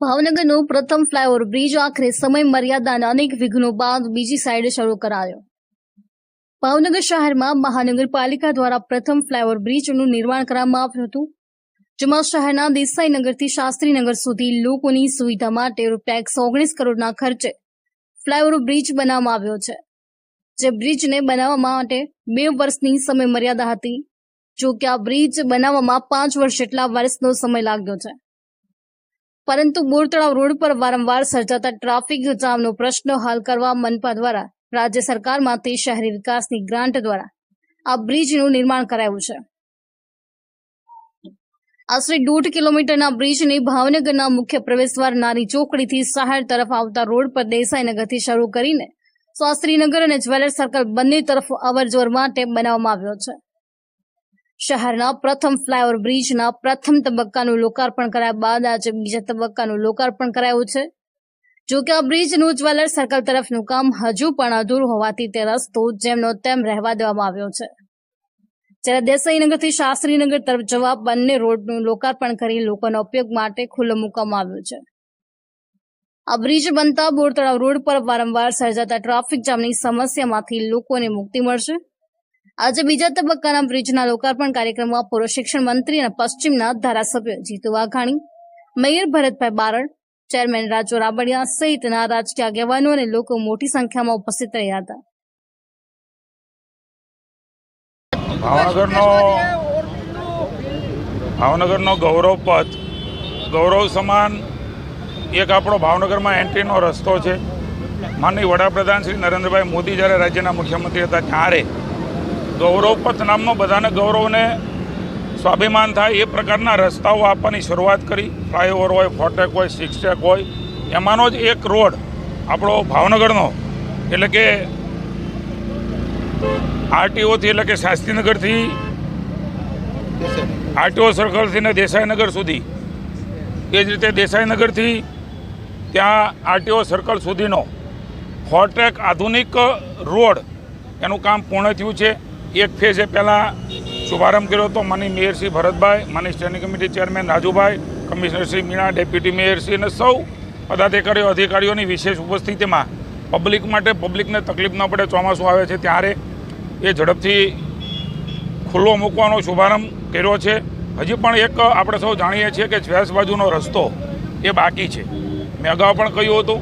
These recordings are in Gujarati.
ભાવનગરનો પ્રથમ ફ્લાયઓવર બ્રિજ આખરે સમય, મર્યાદા અને અનેક વિઘ્નો બાદ બીજી સાઈડે શરૂ કરાયો. ભાવનગર શહેરમાં મહાનગરપાલિકા દ્વારા પ્રથમ ફ્લાયઓવર બ્રિજનું નિર્માણ કરવામાં આવ્યું હતું, જેમાં શહેરના દેસાઈનગરથી શાસ્ત્રીનગર સુધી લોકોની સુવિધા માટે રૂપિયા એકસો ઓગણીસ કરોડના ખર્ચે ફ્લાયઓવર બ્રિજ બનાવવામાં આવ્યો છે. જે બ્રિજને બનાવવા માટે બે વર્ષની સમય મર્યાદા હતી જો કે આ બ્રિજ બનાવવામાં પાંચ વર્ષ જેટલા વર્ષનો સમય લાગ્યો છે. પરંતુ બોરતળાવ રોડ પર વારંવાર સર્જાતા ટ્રાફિક જામનો પ્રશ્ન હલ કરવા મનપા દ્વારા રાજ્ય સરકારમાંથી શહેરી વિકાસની ગ્રાન્ટ દ્વારા આ બ્રિજનું નિર્માણ કરાયું છે. આશરે દોઢ કિલોમીટરના બ્રિજને ભાવનગરના મુખ્ય પ્રવેશદ્વાર નાની ચોકડીથી શહેર તરફ આવતા રોડ પર દેસાઈનગરથી શરૂ કરીને શાસ્ત્રીનગર અને જ્વેલર સર્કલ બંને તરફ અવરજવર માટે બનાવવામાં આવ્યો છે. શહેરના પ્રથમ ફ્લાયઓવર બ્રિજના પ્રથમ તબક્કાનું લોકાર્પણ કરાયા બાદ આજે બીજા તબક્કાનું લોકાર્પણ કરાયું છે. જો કે આ બ્રિજનું જ્વેલર સર્કલ તરફનું કામ હજુ પણ અધૂરું હોવાથી તે રસ્તો જેમનો તેમ રહેવા દેવામાં આવ્યો છે. જ્યારે દેસાઈનગરથી શાસ્ત્રીનગર તરફ જવા બંને રોડનું લોકાર્પણ કરી લોકોના ઉપયોગ માટે ખુલ્લો મૂકવામાં આવ્યો છે. આ બ્રિજ બનતા બોરતળાવ રોડ પર વારંવાર સર્જાતા ટ્રાફિક જામની સમસ્યામાંથી લોકોને મુક્તિ મળશે. આજે બીજા તબક્કાના બ્રિજના લોકાર્પણ કાર્યક્રમમાં પૂર્વ શિક્ષણ મંત્રી અને પશ્ચિમના ધારાસભ્ય જીતુ વાઘાણી, મેયર ભરતભાઈ બારડ, ચેરમેન રાજુ રાબડિયા સહિતના રાજકીય આગેવાનો અને લોકો મોટી સંખ્યામાં ઉપસ્થિત રહ્યા હતા. ભાવનગરનો ભાવનગરનો ગૌરવ પથ, ગૌરવ સમાન એક આપણો ભાવનગરમાં એન્ટ્રીનો રસ્તો છે. માનની વડાપ્રધાન શ્રી નરેન્દ્રભાઈ મોદી જ્યારે રાજ્યના મુખ્યમંત્રી હતા ત્યારે ગૌરવ પથ નામનો બધાને ગૌરવને સ્વાભિમાન થાય એ પ્રકારના રસ્તાઓ આપવાની શરૂઆત કરી. ફ્લાયઓવર હોય ફોટેક હોય, સિક્સટેક હોય, એમાંનો જ એક રોડ આપણો ભાવનગરનો, એટલે કે આરટીઓથી એટલે કે શાસ્ત્રીનગરથી આરટીઓ સર્કલથી ને દેસાઈનગર સુધી. એ જ રીતે દેસાઈનગરથી ત્યાં આરટીઓ સર્કલ સુધીનો ફોરટેક આધુનિક રોડ એનું કામ પૂર્ણ થયું છે. એક ફેઝે પહેલાં શુભારંભ કર્યો હતો માની મેયરશ્રી ભરતભાઈ માની standing committee chairman Rajubhai commissioner Shri Meena deputy મેયરશ્રી અને સૌ પદાધિકારીઓ, અધિકારીઓની વિશેષ ઉપસ્થિતિમાં પબ્લિક માટે પબ્લિકને તકલીફ ન પડે ચોમાસું આવે છે ત્યારે એ ઝડપથી ખુલ્લો મૂકવાનો શુભારંભ કર્યો છે. હજી પણ એક આપણે સૌ જાણીએ છીએ કે સ્વેસ બાજુનો રસ્તો એ બાકી છે. મેં અગાઉ પણ કહ્યું હતું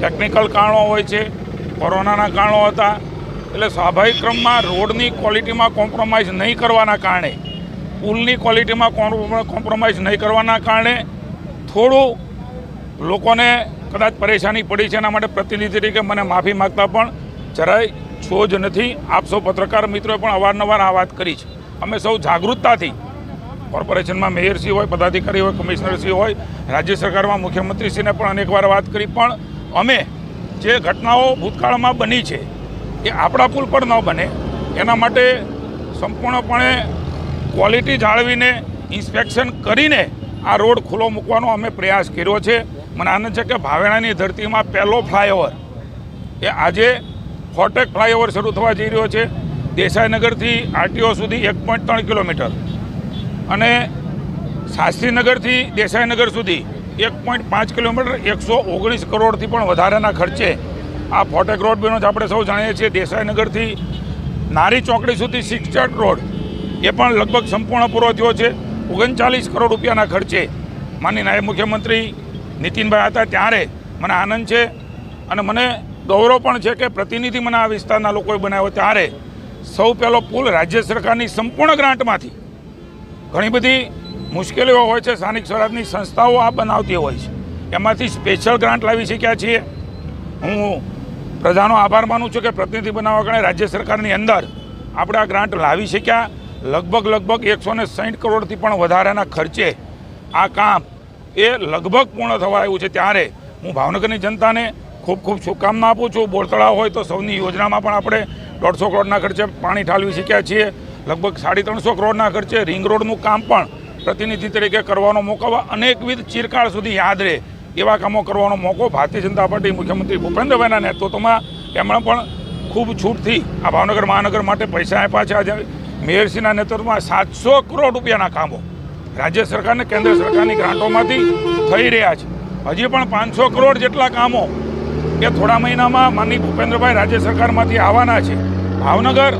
ટેકનિકલ કારણો હોય છે, કોરોનાના કારણો હતા એટલે સ્વાભાવિક ક્રમમાં રોડની ક્વોલિટીમાં કોમ્પ્રોમાઇઝ નહીં કરવાના કારણે, પુલની ક્વોલિટીમાં કોમ્પ્રોમાઇઝ નહીં કરવાના કારણે થોડું લોકોને કદાચ પરેશાની પડી છે એના માટે પ્રતિનિધિ તરીકે મને માફી માગતા પણ જરાય છો જ નથી. આપ પત્રકાર મિત્રોએ પણ અવારનવાર આ વાત કરી છે. અમે સૌ જાગૃતતાથી કોર્પોરેશનમાં મેયરશ્રી હોય, પદાધિકારી હોય કમિશનરશ્રી હોય, રાજ્ય સરકારમાં મુખ્યમંત્રીશ્રીને પણ અનેકવાર વાત કરી. પણ અમે જે ઘટનાઓ ભૂતકાળમાં બની છે એ આપણા પુલ પર ન બને. એના માટે સંપૂર્ણપણે ક્વોલિટી જાળવીને, ઇન્સ્પેક્શન કરીને આ રોડ ખુલ્લો મૂકવાનો અમે પ્રયાસ કર્યો છે. મને આનંદ છે કે ભાવેણાની ધરતીમાં પહેલો ફ્લાયઓવર. એ આજે ફોટેક ફ્લાયઓવર શરૂ થવા જઈ રહ્યો છે. દેસાઈનગરથી આરટીઓ સુધી એક પોઈન્ટ ત્રણ કિલોમીટર. અને શાસ્ત્રીનગરથી દેસાઈનગર સુધી એક પોઈન્ટ પાંચ કિલોમીટર એકસો ઓગણીસ કરોડથી પણ વધારાના ખર્ચે આ ફોટેક રોડ બન્યો છે આપણે સૌ જાણીએ છીએ. દેસાઈનગરથી નારી ચોકડી સુધી સિક્સટેટ રોડ. એ પણ લગભગ સંપૂર્ણ પૂરો થયો છે. ઓગણચાલીસ કરોડ રૂપિયાના ખર્ચે. માની નાયબ મુખ્યમંત્રી નીતિનભાઈ હતા ત્યારે મને આનંદ છે અને મને ગૌરવ પણ છે કે પ્રતિનિધિ મને આ વિસ્તારના લોકોએ બનાવ્યો ત્યારે સૌ પહેલો પુલ રાજ્ય સરકારની સંપૂર્ણ ગ્રાન્ટમાંથી. ઘણી બધી મુશ્કેલીઓ હોય છે. સ્થાનિક સ્વરાજની સંસ્થાઓ આ બનાવતી હોય છે. એમાંથી સ્પેશિયલ ગ્રાન્ટ લાવી શક્યા છીએ. હું પ્રજાનો આભાર માનું છું કે પ્રતિનિધિ બનાવવા કારણે રાજ્ય સરકારની અંદર આપણે આ ગ્રાન્ટ લાવી શક્યા. લગભગ લગભગ એકસો ને સાઠ કરોડથી પણ વધારાના ખર્ચે આ કામ એ લગભગ પૂર્ણ થવા આવ્યું છે. ત્યારે હું ભાવનગરની જનતાને ખૂબ ખૂબ શુભકામના આપું છું. બોરતળાવ હોય તો સૌની યોજનામાં પણ આપણે દોઢસો કરોડના ખર્ચે પાણી ઠાલવી શક્યા છીએ. લગભગ સાડી ત્રણસો કરોડના ખર્ચે રિંગ રોડનું કામ પણ પ્રતિનિધિ તરીકે કરવાનો મોકો અનેકવિધ ચિરકાળ સુધી યાદ રહે. એવા કામો કરવાનો મોકો ભારતીય જનતા પાર્ટી મુખ્યમંત્રી ભૂપેન્દ્રભાઈના નેતૃત્વમાં એમણે પણ ખૂબ છૂટથી આ ભાવનગર મહાનગર માટે પૈસા આપ્યા છે. આજે મેયરસિંહના નેતૃત્વમાં સાતસો કરોડ રૂપિયાના કામો રાજ્ય સરકારને કેન્દ્ર સરકારની ગ્રાન્ટોમાંથી થઈ રહ્યા છે. હજી પણ પાંચસો કરોડ જેટલા કામો એ થોડા મહિનામાં માનની ભૂપેન્દ્રભાઈ રાજ્ય સરકારમાંથી આવવાના છે. ભાવનગર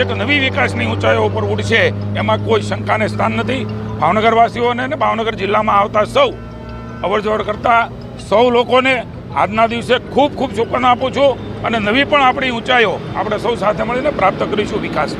એક નવી વિકાસની ઊંચાઈઓ ઉપર ઉડશે. એમાં કોઈ શંકાને સ્થાન નથી. ભાવનગરવાસીઓને અને ભાવનગર જિલ્લામાં આવતા સૌ અવરજવર કરતા સૌ લોકોને આજના દિવસે ખૂબ ખૂબ શુભકામના આપું છું અને નવી પણ આપણી ઊંચાઈઓ આપણે સૌ સાથે મળીને પ્રાપ્ત કરીશું વિકાસ